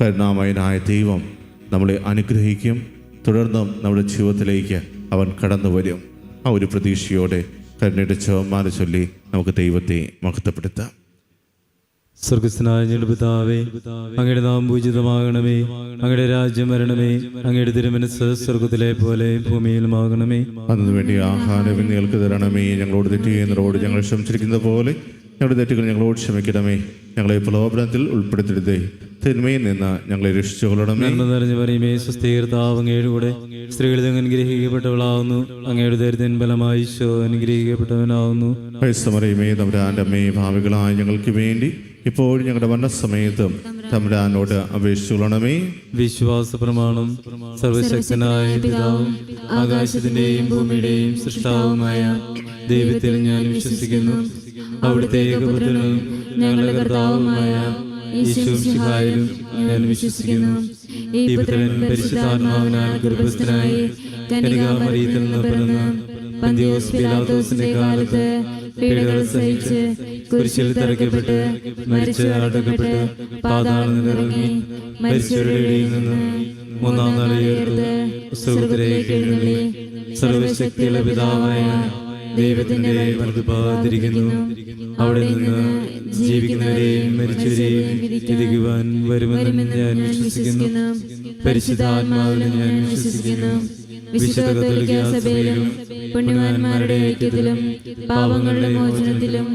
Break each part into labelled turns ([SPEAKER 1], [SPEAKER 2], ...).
[SPEAKER 1] കരുണാമയനായ ദൈവം നമ്മളെ അനുഗ്രഹിക്കും തുടർന്നും നമ്മുടെ ജീവിതത്തിലേക്ക് അവൻ കടന്നു വരും ആ ഒരു പ്രതീക്ഷയോടെ കരുണയുടെ ചോമാല ചൊല്ലി നമുക്ക് ദൈവത്തെ മഹത്വപ്പെടുത്താം
[SPEAKER 2] സ്വർഗസ്നായ പിതാവേ അങ്ങയുടെ നാം പൂജിതമാകണമേ അങ്ങയുടെ രാജ്യം വരണമേ അങ്ങയുടെ തിരുമനസ് സ്വർഗത്തിലെ പോലെ ഭൂമിയിലുമാകണമേ
[SPEAKER 1] അതിനു വേണ്ടി ആഹാരം നിങ്ങൾക്ക് തരണമേ ഞങ്ങളോട് തെറ്റ് ചെയ്യുന്നവരോട് ഞങ്ങൾ ക്ഷമിച്ചിരിക്കുന്നത് പോലെ ഞങ്ങളുടെ തെറ്റുകൾ ഞങ്ങളോട് ക്ഷമിക്കണമേ ഞങ്ങളെ പ്രലോഭനത്തിൽ ഉൾപ്പെടുത്തരുതേ തിന്മയിൽ നിന്ന് ഞങ്ങളെ രക്ഷിച്ചുകൊള്ളണമേ.
[SPEAKER 2] നന്മ നിറഞ്ഞു പറയുമേ കൂടെ സ്ത്രീകളിൽ അനുഗ്രഹിക്കപ്പെട്ടവളാവുന്നു. അങ്ങയുടെ ദരിദ്രൻ ബലമായി ഈശോ അനുഗ്രഹിക്കപ്പെട്ടവനാവുന്നു.
[SPEAKER 1] വയസ്സമറിയുമേ തമ്പുരാന്റെ അമ്മയെ ഭാവികളായ ഞങ്ങൾക്ക് വേണ്ടി ഇപ്പോഴും ഞങ്ങളുടെ മരണസമയത്തും തമ്പുരാനോട് അപേക്ഷിച്ചുകൊള്ളണമേ.
[SPEAKER 2] വിശ്വാസ പ്രമാണം സർവശക്തനായ പിതാവും ആകാശത്തിന്റെയും ഭൂമിയുടെയും സൃഷ്ടാവുമായ ദൈവത്തിൽ ഞാൻ വിശ്വസിക്കുന്നു. അവിടുത്തെ ഏകപുത്രനും ഞങ്ങളുടെ കർത്താവുമായ ഞാൻ വിശ്വസിക്കുന്നു. ഈ പുത്രൻ പരിശുദ്ധാത്മാവിനാൽ ഗർഭസ്ഥനായി കനികാമറിയത്തിൽ നിന്ന് പിറന്ന പന്തിയോസ് പിലാത്തോസിന്റെ കാലത്ത് പീഡകൾ സഹിച്ച് കുരിശിൽ തറയ്ക്കപ്പെട്ട് മരിച്ച് അടക്കപ്പെട്ട് പാതാളത്തിൽ ഇറങ്ങി മരിച്ചവരുടെ ഇടയിൽ നിന്ന് മൂന്നാം സുഹൃത്തിലേക്ക് എഴുന്നള്ളി. സർവശക്തിയുള്ള പിതാവായ ദൈവത്തിന്റെ വലുതുപാതിരിക്കുന്നു അവിടെ നിന്ന് ജീവിക്കുന്നവരെയും മരിച്ചവരെയും വിധിക്കുവാൻ വരുമെന്ന് ഞാൻ വിശ്വസിക്കുന്നു. പരിശുദ്ധാത്മാവിനെ ഞാൻ വിശ്വസിക്കുന്നു. വിശുദ്ധ കത്തോലിക്ക സഭയിലും പുണ്യവാന്മാരുടെ ഐക്യത്തിലും പാപങ്ങളുടെ മോചനത്തിലും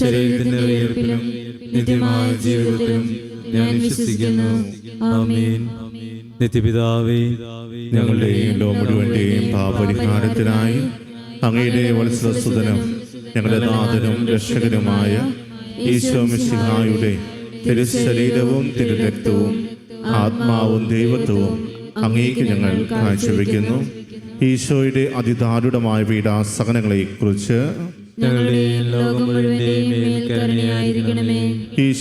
[SPEAKER 2] ശരീരത്തിന്റെ ഉയർപ്പിലും നിത്യമായ ജീവിതത്തിലും ഞാൻ വിശ്വസിക്കുന്നു. ആമേൻ. നിത്യപിതാവേ
[SPEAKER 1] ഞങ്ങളുടെയും ലോ മുഴുവന്റെയും പാപരിഹാരത്തിനായി അങ്ങയുടെ വത്സരസുതനും ഞങ്ങളുടെ നാഥനും രക്ഷകനുമായ ഈശോ മിശിഹായുടെ തിരുശരീരവും തിരുരക്തവും ആത്മാവും ദൈവത്വവും അങ്ങേക്ക് ഞങ്ങൾ കാഴ്ചവെക്കുന്നു. ഈശോയുടെ അതിദാരുണമായ പീഡാസകനങ്ങളെ കുറിച്ച്
[SPEAKER 2] ഞങ്ങളുടെയും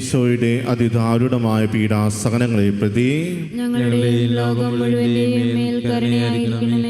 [SPEAKER 1] ഈശോയുടെ അതിദാരുണമായ പീഡാസഹനങ്ങളെ പ്രതി
[SPEAKER 2] ഞങ്ങളുടെ ലോകം കരുണയായിരിക്കണമേ.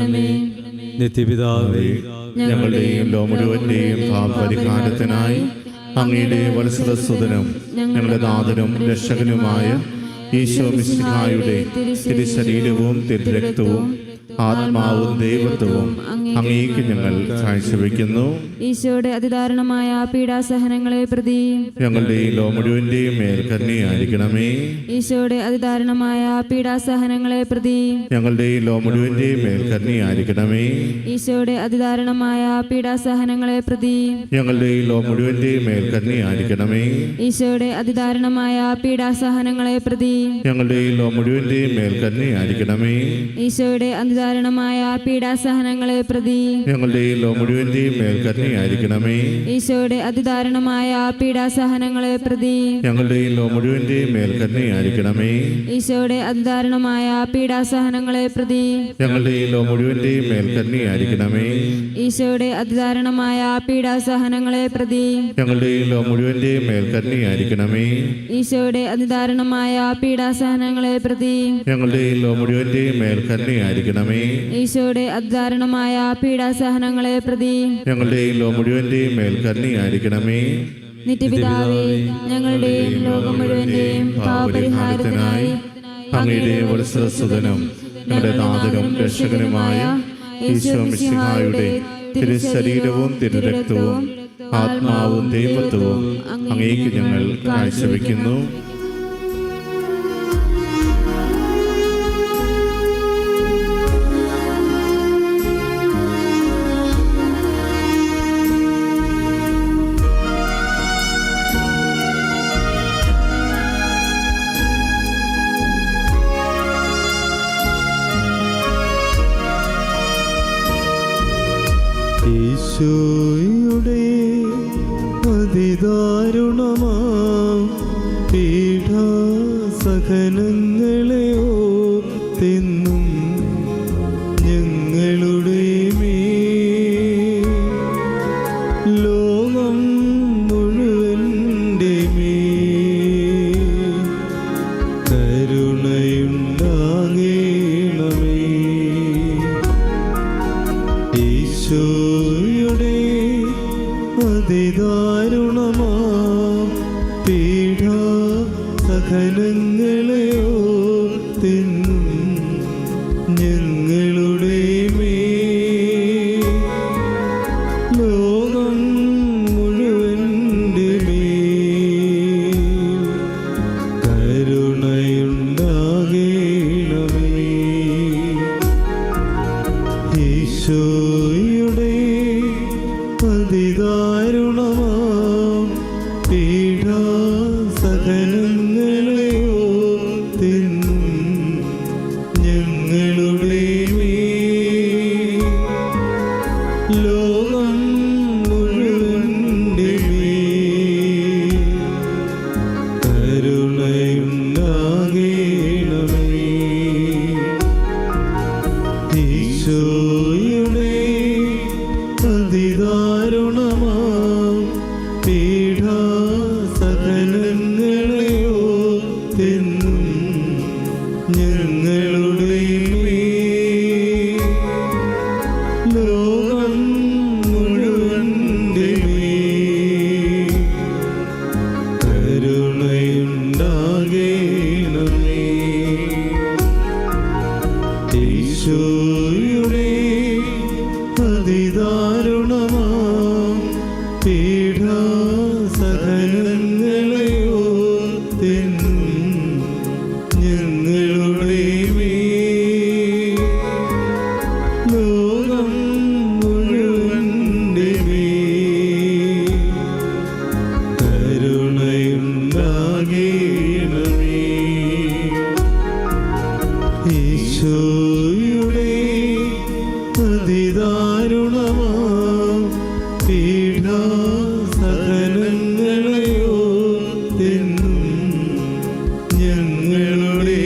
[SPEAKER 2] കരുണയായിരിക്കണമേ നിത്യപിതാവേ
[SPEAKER 1] ഞങ്ങളുടെയും ലോമുഴുവന്റെയും പാപപരിഹാരത്തിനായി അങ്ങയുടെ വത്സരസുതനും ഞങ്ങളുടെ നാഥനും രക്ഷകനുമായ ഈശോ മിശിഹായുടെ തിരുശരീരവും തിരുരക്തവും ആത്മാവും ദൈവത്വവും അങ്ങേക്ക് ഞങ്ങൾ കാഴ്ചവെക്കുന്നു.
[SPEAKER 3] ഈശോയുടെ അതിദാരുണമായ പീഡാസഹനങ്ങളെ പ്രതി
[SPEAKER 1] ഞങ്ങളുടെ ഈ ലോ മുഴുവന്റെയും മേൽ കരുണയായിരിക്കണമേ.
[SPEAKER 3] ഈശോയുടെ അതിദാരുണമായ പീഡാസഹനങ്ങളെ പ്രതി
[SPEAKER 1] ഞങ്ങളുടെ ഈ ലോ മുഴുവന്റെയും മേൽ കരുണയായിരിക്കണമേ.
[SPEAKER 3] ഈശോയുടെ അതിദാരുണമായ പീഡാസഹനങ്ങളെ പ്രതി
[SPEAKER 1] ഞങ്ങളുടെ ഈ ലോ മുഴുവന്റെയും മേൽ കരുണയായിരിക്കണമേ.
[SPEAKER 3] ഈശോയുടെ അതിദാരുണമായ പീഡാസഹനങ്ങളെ പ്രതി
[SPEAKER 1] ഞങ്ങളുടെ ഈ ലോ മുഴുവന്റെയും മേൽ കരുണയായിരിക്കണമേ.
[SPEAKER 3] ഈശോയുടെ അതിദാരുണമായ പീഡാസഹനങ്ങളെ പ്രതി
[SPEAKER 1] ഞങ്ങളുടെ മുഴുവന്റെയും മേൽ കരുണയായിരിക്കണമേ.
[SPEAKER 3] ഈശോയുടെ അതിദാരുണമായ പീഡാസഹനങ്ങളെ പ്രതി
[SPEAKER 1] ഞങ്ങളുടെ മുഴുവന്റെയും മേൽ കരുണയായിരിക്കണമേ.
[SPEAKER 3] ഈശോയുടെ അതിദാരുണമായ പീഡാസഹനങ്ങളെ പ്രതി
[SPEAKER 1] ഞങ്ങളുടെ മുഴുവന്റെയും മേൽ കരുണയായിരിക്കണമേ.
[SPEAKER 3] ഈശോയുടെ അതിദാരുണമായ പീഡാസഹനങ്ങളെ പ്രതി
[SPEAKER 1] ഞങ്ങളുടെ മുഴുവന്റെയും മേൽ കരുണയായിരിക്കണമേ.
[SPEAKER 3] ഈശോയുടെ അതിദാരുണമായ പീഡാസഹനങ്ങളെ പ്രതി
[SPEAKER 1] ഞങ്ങളുടെ ഈ ലോ മുഴുവന്റെയും മേൽ കരുണയായിരിക്കണമേ
[SPEAKER 3] ഈശോയുടെ അതിദാരുണമായ പീഡാസഹനങ്ങളെ പ്രതി
[SPEAKER 1] ഞങ്ങളുടെ ഈ ലോ മുഴുവന്റെയും മേൽ കരുണയായിരിക്കണമേ.
[SPEAKER 3] നിത്യപിതാവേ ഞങ്ങളുടെയും ലോകം മുഴുവന്റെയും പാപപരിഹാരത്തിനായി
[SPEAKER 1] അങ്ങയുടെ വത്സരസുതനും ഞങ്ങളുടെ നാഥനും രക്ഷകനുമായ ഈശോ മിശിഹായുടെ തിരുശരീരവും തിരുരക്തവും ആത്മാവും ദൈവത്വവും അങ്ങേക്ക് ഞങ്ങൾ കാഴ്ചവെക്കുന്നു.
[SPEAKER 2] ഈശോയുടെ അതിദാരുണമാ പീഡാ സദനങ്ങളെയോ തിന്നും ഞങ്ങളുടെ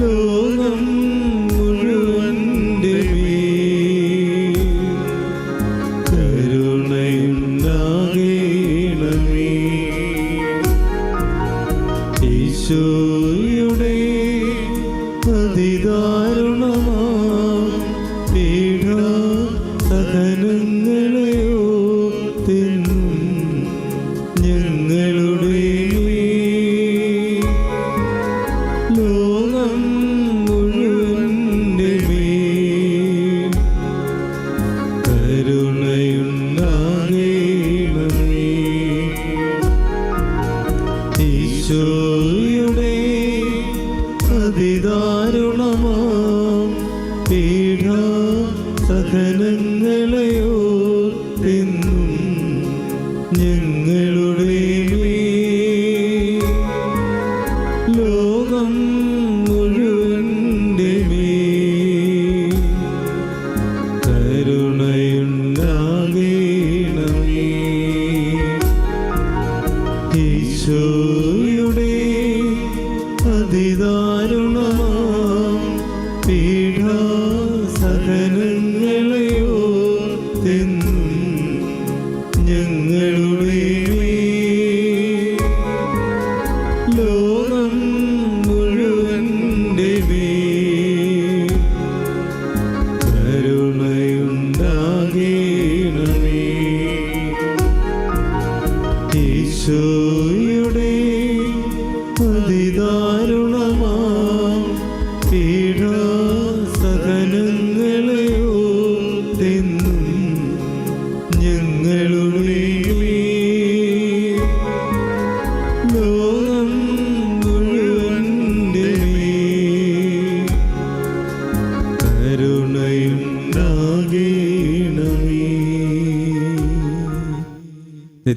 [SPEAKER 2] ലോകം മുഴുവന്റെ മേ കരുണയുണ്ടാകെ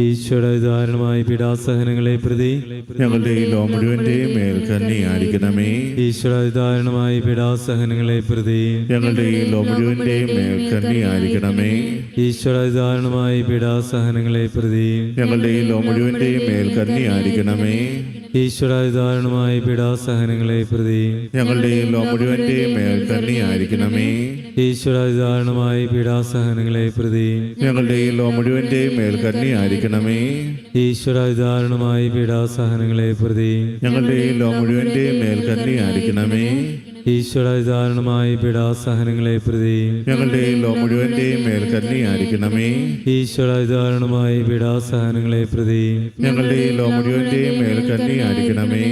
[SPEAKER 2] ഈശോയുടെ ഉദാഹരണമായ പീഡാസഹനങ്ങളെ പ്രതി
[SPEAKER 1] ഞങ്ങളുടെ ഈ ലോ മുഴുവന്റെയും മേൽ കന്നിയായിരിക്കണമേ
[SPEAKER 2] ഈശ്വര പീഡാസഹനങ്ങളെ പ്രതി
[SPEAKER 1] ഞങ്ങളുടെ ഈ ലോ മുഴുവന്റെയും മേൽ കന്നിയായിരിക്കണമേ
[SPEAKER 2] ഈശ്വര പീഡാസഹനങ്ങളെ പ്രതി
[SPEAKER 1] ഞങ്ങളുടെ ഈ ലോ മുഴുവന്റെയും മേൽ കന്നിയായിരിക്കണമേ
[SPEAKER 2] ഈശോയുടെ പിടാസഹനങ്ങളെ പീഡാസഹനങ്ങളെ പ്രതി
[SPEAKER 1] ഞങ്ങളുടെയും മുഴുവന്റെയും മേൽ തന്നെയായിരിക്കണമേ
[SPEAKER 2] ഈശോയുടെ ഉദാഹരണമായ പീഡാസഹനങ്ങളെ പ്രതി
[SPEAKER 1] ഞങ്ങളുടെയും മുഴുവന്റെയും മേൽ തന്നെയായിരിക്കണമേ
[SPEAKER 2] ഈശോയുടെ ഉദാഹരണമായ പീഡാസഹനങ്ങളെ പ്രതി
[SPEAKER 1] ഞങ്ങളുടെയും മുഴുവന്റെയും മേൽ കന്നിയായിരിക്കണമേ
[SPEAKER 2] ഈശോയുടെ പിടാസഹനങ്ങളെ പീഡാസഹനങ്ങളെ പ്രതി.
[SPEAKER 1] ഞങ്ങളുടെ മുഴുവന്റെയും മേൽ കന്നിയായിരിക്കണമേ
[SPEAKER 2] ഈശോയുടെ ഉദാഹരണമായ പീഡാസഹനങ്ങളെ പ്രതി.
[SPEAKER 1] ഞങ്ങളുടെ മുഴുവന്റെയും മേൽ കന്നിയായിരിക്കണമേ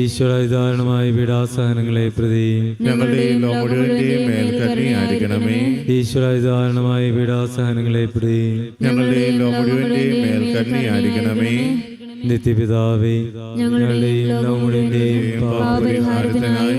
[SPEAKER 2] ഈശോയുടെ ഉദാഹരണമായ പീഡാസഹനങ്ങളെ പ്രതി.
[SPEAKER 1] ഞങ്ങളുടെ മുഴുവന്റെയും മേൽ കന്നിയായിരിക്കണമേ
[SPEAKER 2] ഈശോയുടെ ഉദാഹരണമായ പീഡാസഹനങ്ങളെ പ്രതി.
[SPEAKER 1] ഞങ്ങളുടെ മുഴുവന്റെയും മേൽ കന്നിയായിരിക്കണമേ
[SPEAKER 2] നിത്യപിതാവേ ഞങ്ങളുടെയും ലോകമുഴുവന്റെയും
[SPEAKER 3] പാപപരിഹാരത്തിനായി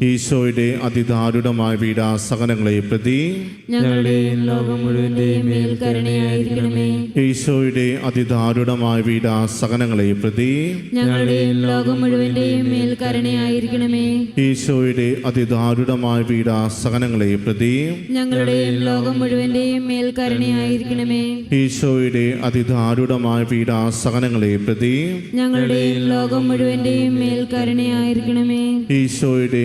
[SPEAKER 1] ഈശോയുടെ അതിദാരുണമായ സഹനങ്ങളെ പ്രതി ഈശോയുടെ അതിദാരുണമായ സഹനങ്ങളെ പ്രതി ഈശോയുടെ അതിദാരുണമായ പീഡാസകനങ്ങളെ പ്രതി ഈശോയുടെ അതിദാരുണമായ പീഡാസകനങ്ങളെ പ്രതി
[SPEAKER 3] ഞങ്ങളുടെ ലോകം മുഴുവന്റെയും മേൽക്കരുണയായിരിക്കണമേ
[SPEAKER 1] ഈശോയുടെ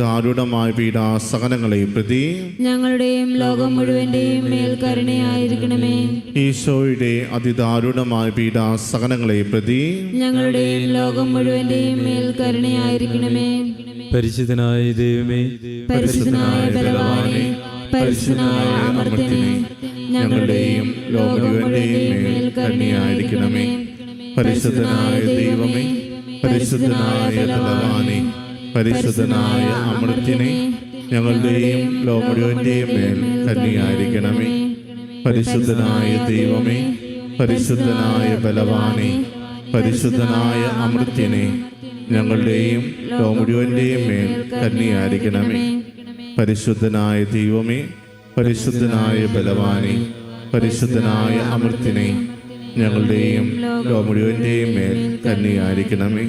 [SPEAKER 1] അതിദാരുണമായ പീഡാസകനങ്ങളെ പ്രതി
[SPEAKER 3] ഞങ്ങളുടെയും ലോകം മുഴുവന്റെയും മേൽ കരുണയായിരിക്കണമേ.
[SPEAKER 1] ഈശോയുടെ അതിദാരുണമായ പീഡാസകനങ്ങളെ പ്രതി
[SPEAKER 3] ഞങ്ങളുടെയും ലോകം മുഴുവന്റെയും മേൽ കരുണയായിരിക്കണമേ.
[SPEAKER 2] പരിശുദ്ധനായ ദൈവമേ
[SPEAKER 3] പരിശുദ്ധനായ ബലവാനേ പരിശുദ്ധനായ അമർത്യനെ ഞങ്ങളുടെയും ലോകം മുഴുവന്റെയും മേൽ കരുണയായിരിക്കണമേ.
[SPEAKER 1] പരിശുദ്ധനായ ദൈവമേ പരിശുദ്ധനായ ബലവാനെ പരിശുദ്ധനായ അമൃത്തിനെ ഞങ്ങളുടെയും ലോകം മേൽ കന്യായിരിക്കണമേ പരിശുദ്ധനായ ദൈവമേ പരിശുദ്ധനായ ബലവാനെ പരിശുദ്ധനായ അമൃത്യനെ ഞങ്ങളുടെയും ലോകം മേൽ കന്യായിരിക്കണമേ പരിശുദ്ധനായ ദൈവമേ പരിശുദ്ധനായ ബലവാനെ പരിശുദ്ധനായ അമൃത്തിനെ ഞങ്ങളുടെയും ലോമുഴുവന്റെയും മേൽ കന്യായിരിക്കണമേ